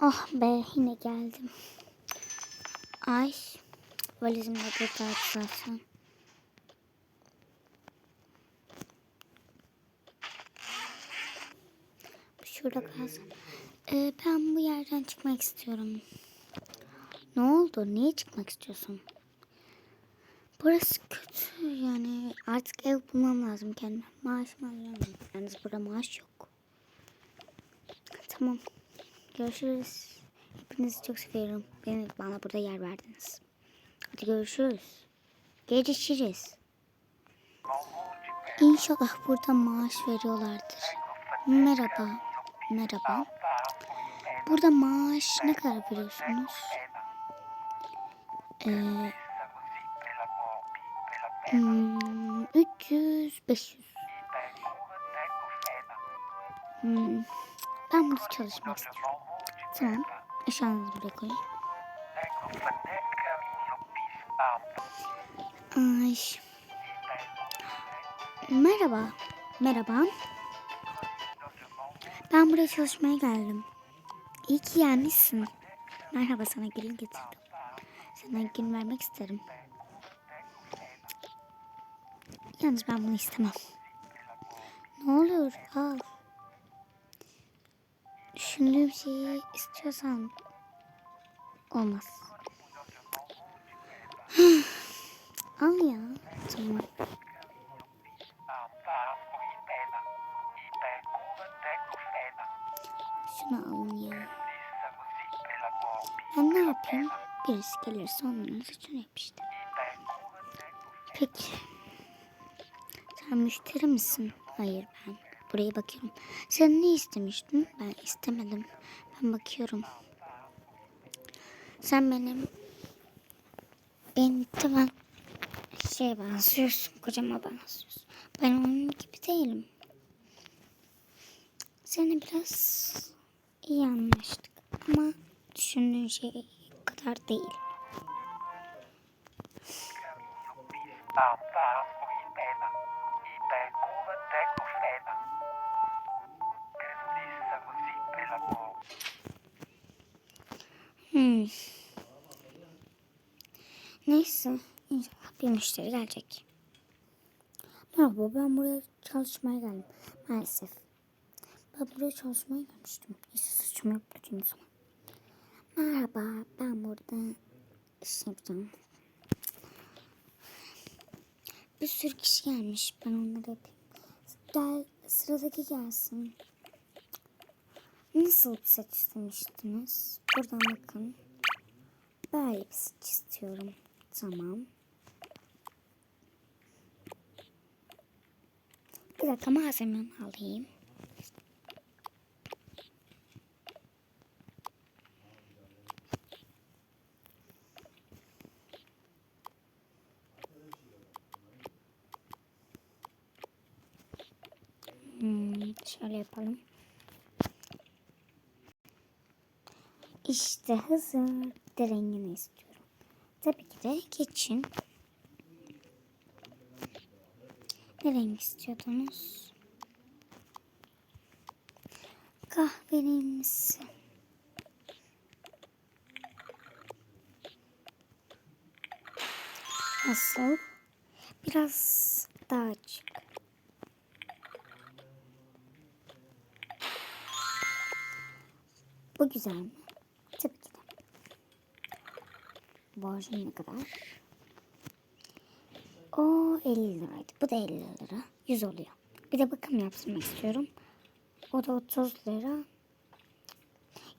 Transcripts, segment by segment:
Ah be yine geldim. Ay valizim de buradaydı zaten. Şurada kalsın. Ee, ben bu yerden çıkmak istiyorum. Ne oldu? Niye çıkmak istiyorsun? Burası kötü yani artık ev bulmam lazım kendime. Maaşımı alıyorum. Yalnız burada maaş yok. Tamam. Görüşürüz. Hepinizi çok seviyorum. Beni, bana burada yer verdiniz. Hadi görüşürüz. Görüşürüz. İnşallah burada maaş veriyorlardır. Merhaba. Merhaba. Burada maaş ne kadar veriyorsunuz? Ee, hmm, 300, 500. Hmm, ben burada çalışmak istiyorum. Tamam. Eşyanızı buraya. Ay. Merhaba. Merhaba. Ben buraya çalışmaya geldim. İyi ki gelmişsin. Merhaba sana gelin getirdim. Sana gün vermek isterim. Yalnız ben bunu istemem. Ne olur al. Düşündüğüm şeyi istiyorsan olmaz. al ya. Tamam. Şunu alın ya. Ben ne yapayım? Birisi gelirse onların saçını yap işte. Peki. Sen müşteri misin? Hayır ben. Buraya bakıyorum. Sen ne istemiştin? Ben istemedim. Ben bakıyorum. Sen benim ben tamam şey benziyorsun. Kocama benziyorsun. Ben onun gibi değilim. Seni biraz iyi anlaştık ama düşündüğün şey kadar değil. Bamba Uipena, Neyse. İnşallah bir müşteri gelecek. Merhaba ben buraya çalışmaya geldim. Maalesef. Ben buraya çalışmaya gelmiştim. Neyse saçımı yaptırayım o zaman. Merhaba ben burada iş yapacağım. Bir sürü kişi gelmiş. Ben onları yapayım. Gel sıradaki gelsin. Nasıl bir saç istemiştiniz? Buradan bakın. Böyle bir saç istiyorum. Tamam. Bir dakika malzememi alayım. Hmm, şöyle yapalım. İşte hazır. De rengini istiyorum. Tabii ki de geçin. Ne renk istiyordunuz? Kahverengi. Nasıl? Biraz daha açık. Bu güzel mi? Tabii ki de. Borcum ne kadar? O 50 liraydı. Bu da 50 lira. 100 oluyor. Bir de bakım yaptırmak istiyorum. O da 30 lira.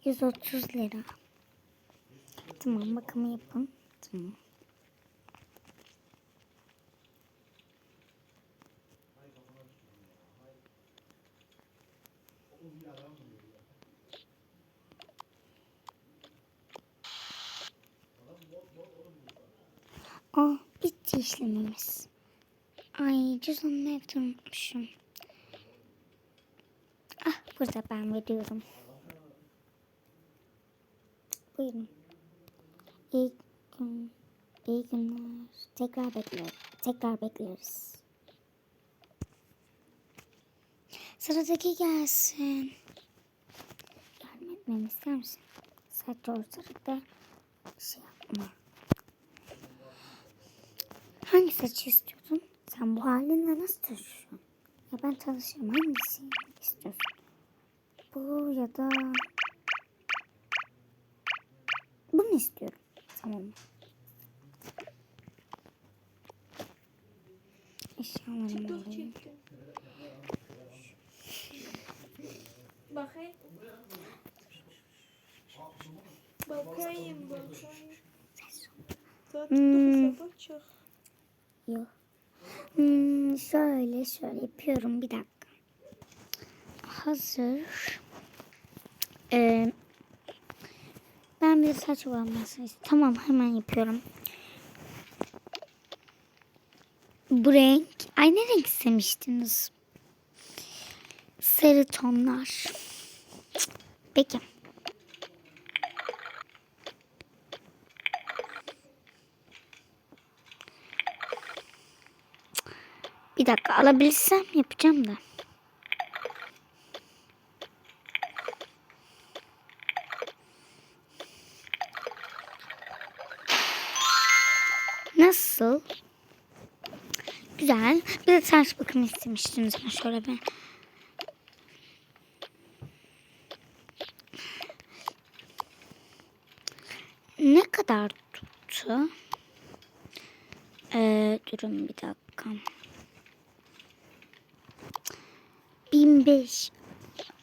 130 lira. Tamam bakımı yapın. Tamam. Aa bitti işlemimiz. Ay cüzdanımı evde unutmuşum. Ah burada ben veriyorum. Buyurun. İyi, gün, iyi günler. Tekrar bekleriz. Tekrar bekleriz. Sıradaki gelsin. Yardım etmemi ister misin? Sadece ortalık da şey yapma. Hangi saçı istiyordun? Sen bu halinle nasıl çalışıyorsun? Ya ben çalışırım. Hangisi istiyorsun? Bu ya da... Bunu istiyorum. Tamam. Eşyalarımı alayım. Bakayım. Bakayım bakayım. Hmm. Yok. Hmm, şöyle şöyle yapıyorum bir dakika. Hazır. Ee, ben bir saç istiyorum. Tamam hemen yapıyorum. Bu renk. Ay ne renk istemiştiniz? Sarı tonlar. Peki. Bir dakika alabilirsem yapacağım da. Nasıl? Güzel. Bir de ters bakım istemiştiniz. Ben şöyle bir... Ne kadar tuttu? Ee, durun bir dakika. 1005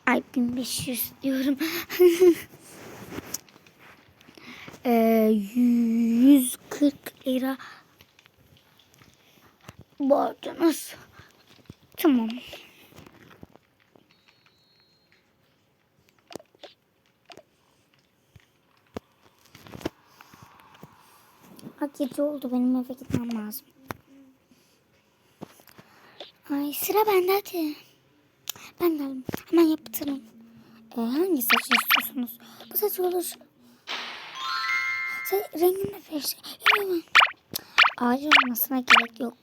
ay 1500 diyorum. ee, 140 lira borcunuz. Tamam. Bak gece oldu benim eve gitmem lazım. Ay sıra bende hadi. Ben geldim. Hemen yaptırın. Ee, hangi saçı istiyorsunuz? Bu saç olur. Sa rengini ver. Hemen. Acil olmasına gerek yok.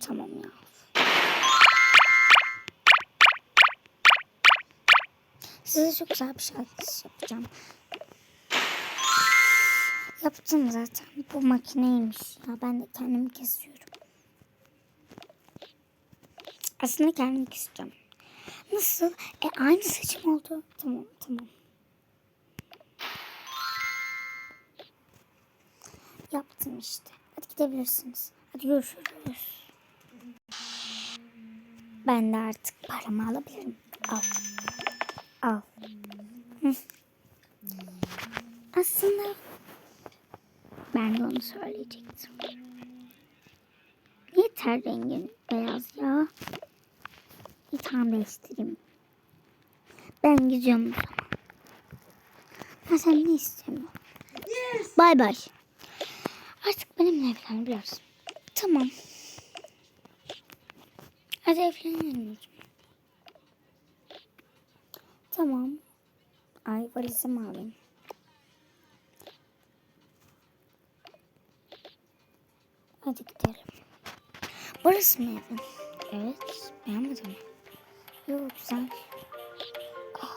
Tamam ya. Size çok güzel bir şarkı yapacağım. Yaptım zaten. Bu makineymiş ya. Ben de kendimi kesiyorum. Aslında kendim keseceğim. Nasıl? E aynı saçım oldu. Tamam tamam. Yaptım işte. Hadi gidebilirsiniz. Hadi görüşürüz. Ben de artık paramı alabilirim. Al. Al. Aslında ben de onu söyleyecektim. Yeter rengin beyaz ya. Bir tane değiştireyim. Ben gidiyorum o zaman. Ha sen ne istemiyorsun? Bay bay. Artık benimle evlenebiliyorsun. Tamam. Hadi evlenelim. Tamam. Ay valizimi alayım. Hadi gidelim. Burası mı evin? Evet. Beğenmedin mi? Yok güzel. Ah,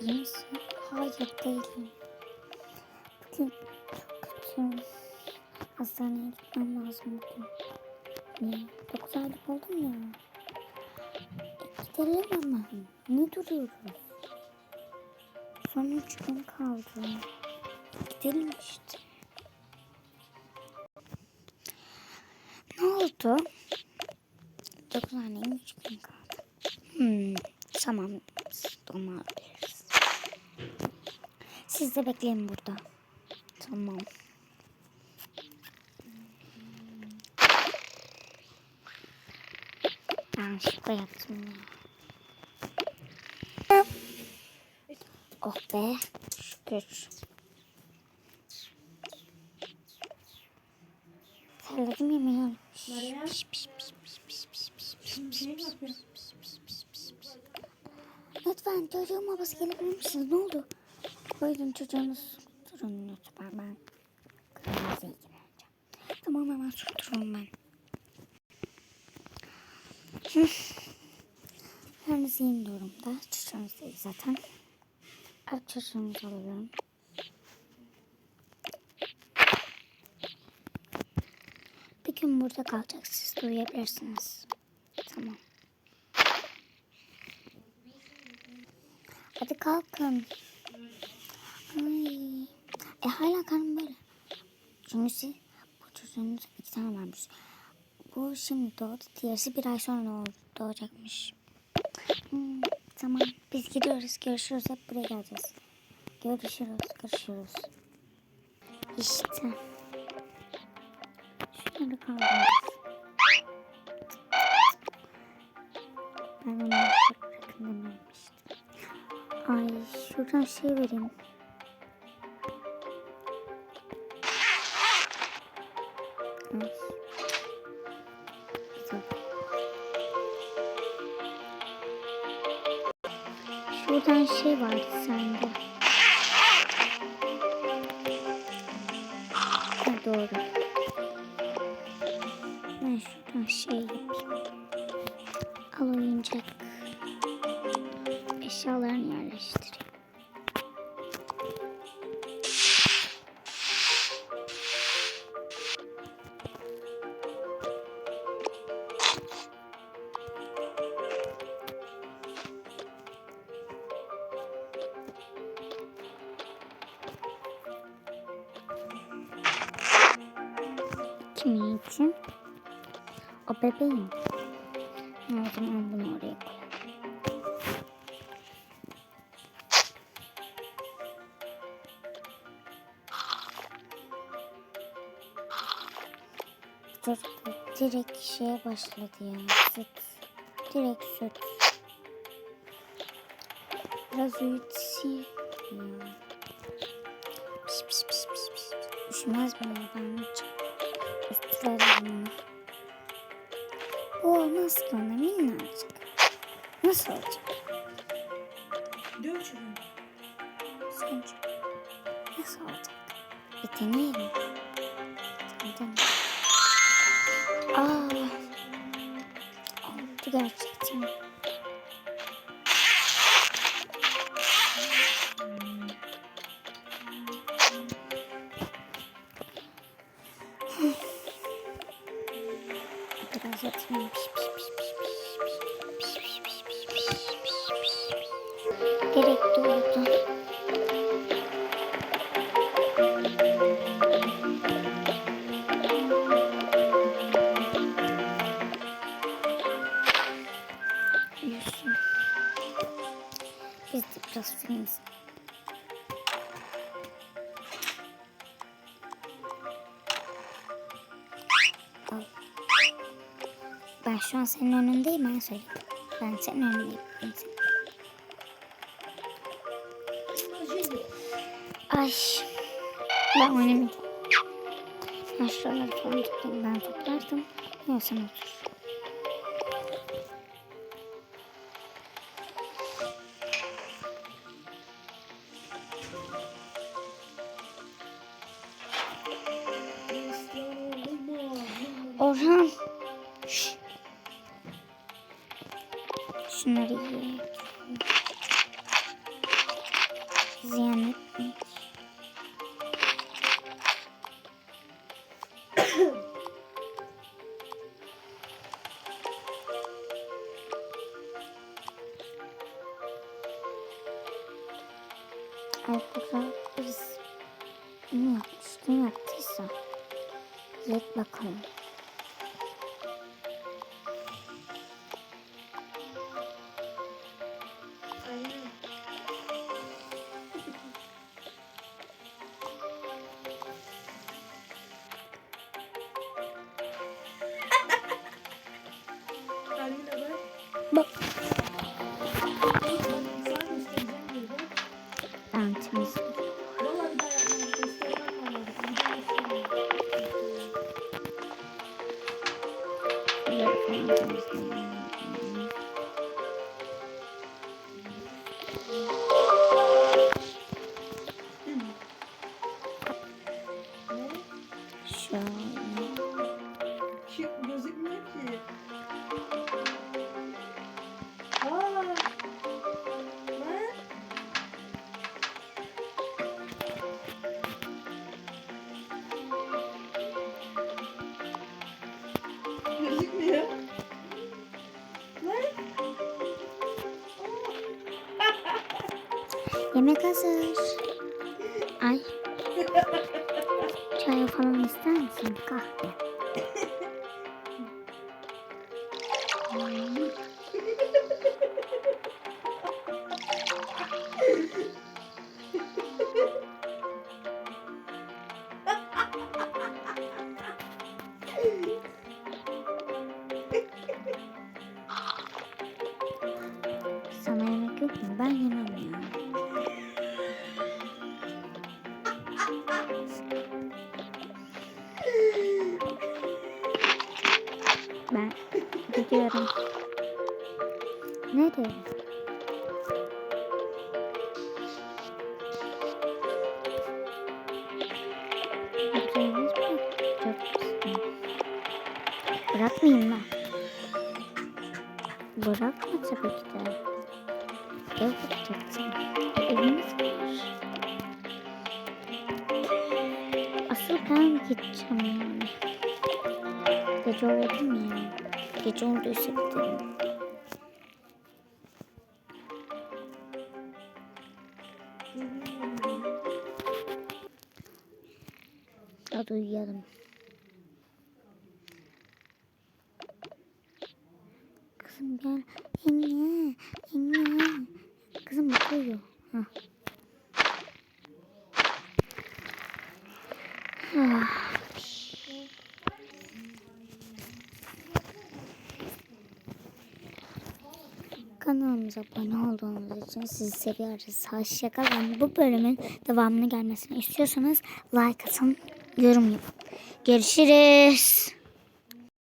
iyi misin? Hayır değilim. Bugün çok kötüyüm. Hastaneye gitmem lazım bugün. Niye? 9 aylık oldum ya. E, gidelim ama. Ne duruyoruz? Son 3 gün kaldı. Gidelim işte. Ne oldu? 9 annenin 3 gün kaldı. Hmm, tamam. Alabiliriz. Siz de bekleyin burada. Tamam. Yanlışlıkla yaptım ya. Oh be. Şükür. Terledim yemeği. Meryem. Piş, piş, piş, piş, piş, piş, piş, piş, Ne piş, piş, yapıyorsun? piş, piş, piş, piş, piş. Lütfen çocuğum babası gelebilir misiniz? Ne oldu? Buyurun çocuğunuz. Durun lütfen ben. Kırmızı ilgileneceğim. Tamam hemen susturun ben. Kırmızı iyiyim durumda. Çocuğunuz değil zaten. Açışımızı alalım. Bir gün burada kalacak. Siz de uyuyabilirsiniz. Tamam. Hadi kalkın. Ay. E hala karnım böyle. Çünkü siz, bu çocuğunuz iki tane varmış. Bu şimdi doğdu. Diğerisi bir ay sonra doğ- doğacakmış. Hmm, tamam. Biz gidiyoruz. Görüşürüz. Hep buraya geleceğiz. Görüşürüz. Görüşürüz. İşte. Şunları kaldırırız. Ay şuradan şey vereyim. Kimin için? O bebeğin. Ha, O zaman bunu oraya koyalım. Çocuk direkt şeye başladı ya. Süt. Direkt süt. Biraz ya. Pis pis pis pis pis. Üşümez mi ya ben açayım. Üstürelim bunu. Bu olmaz ki ona minnacık. Nasıl olacak? Dön şunu. Sence nasıl olacak? Bir deneyelim. Tamam. Aa, oldu gerçekten. İzleyelim. Al. Ben şu an senin önündeyim ben söyleyeyim. Ben senin önündeyim. Ben senin- Ay. Ben oynamayacağım. Ben şuraları falan toplayayım. Ben toplardım. Sen otur. Arkadaşlar biz ne yaptıysam yet bakalım. Yemek hazır. Ay. Çay falan ister misin? Kahve. Bırakmayayım ben. Bırakma tabii ki de. Ev bırakacaksın. E, evimiz var. Asıl ben gideceğim yani. Gece mu ya? Gece olduysa gidelim. Kızım gel. Yenge. Yenge. Kızım bak uyuyor. Hah. Ah. Kanalımıza abone olduğunuz için sizi seviyoruz. Hoşçakalın. Bu bölümün devamını gelmesini istiyorsanız like atın, yorum yapın. Görüşürüz.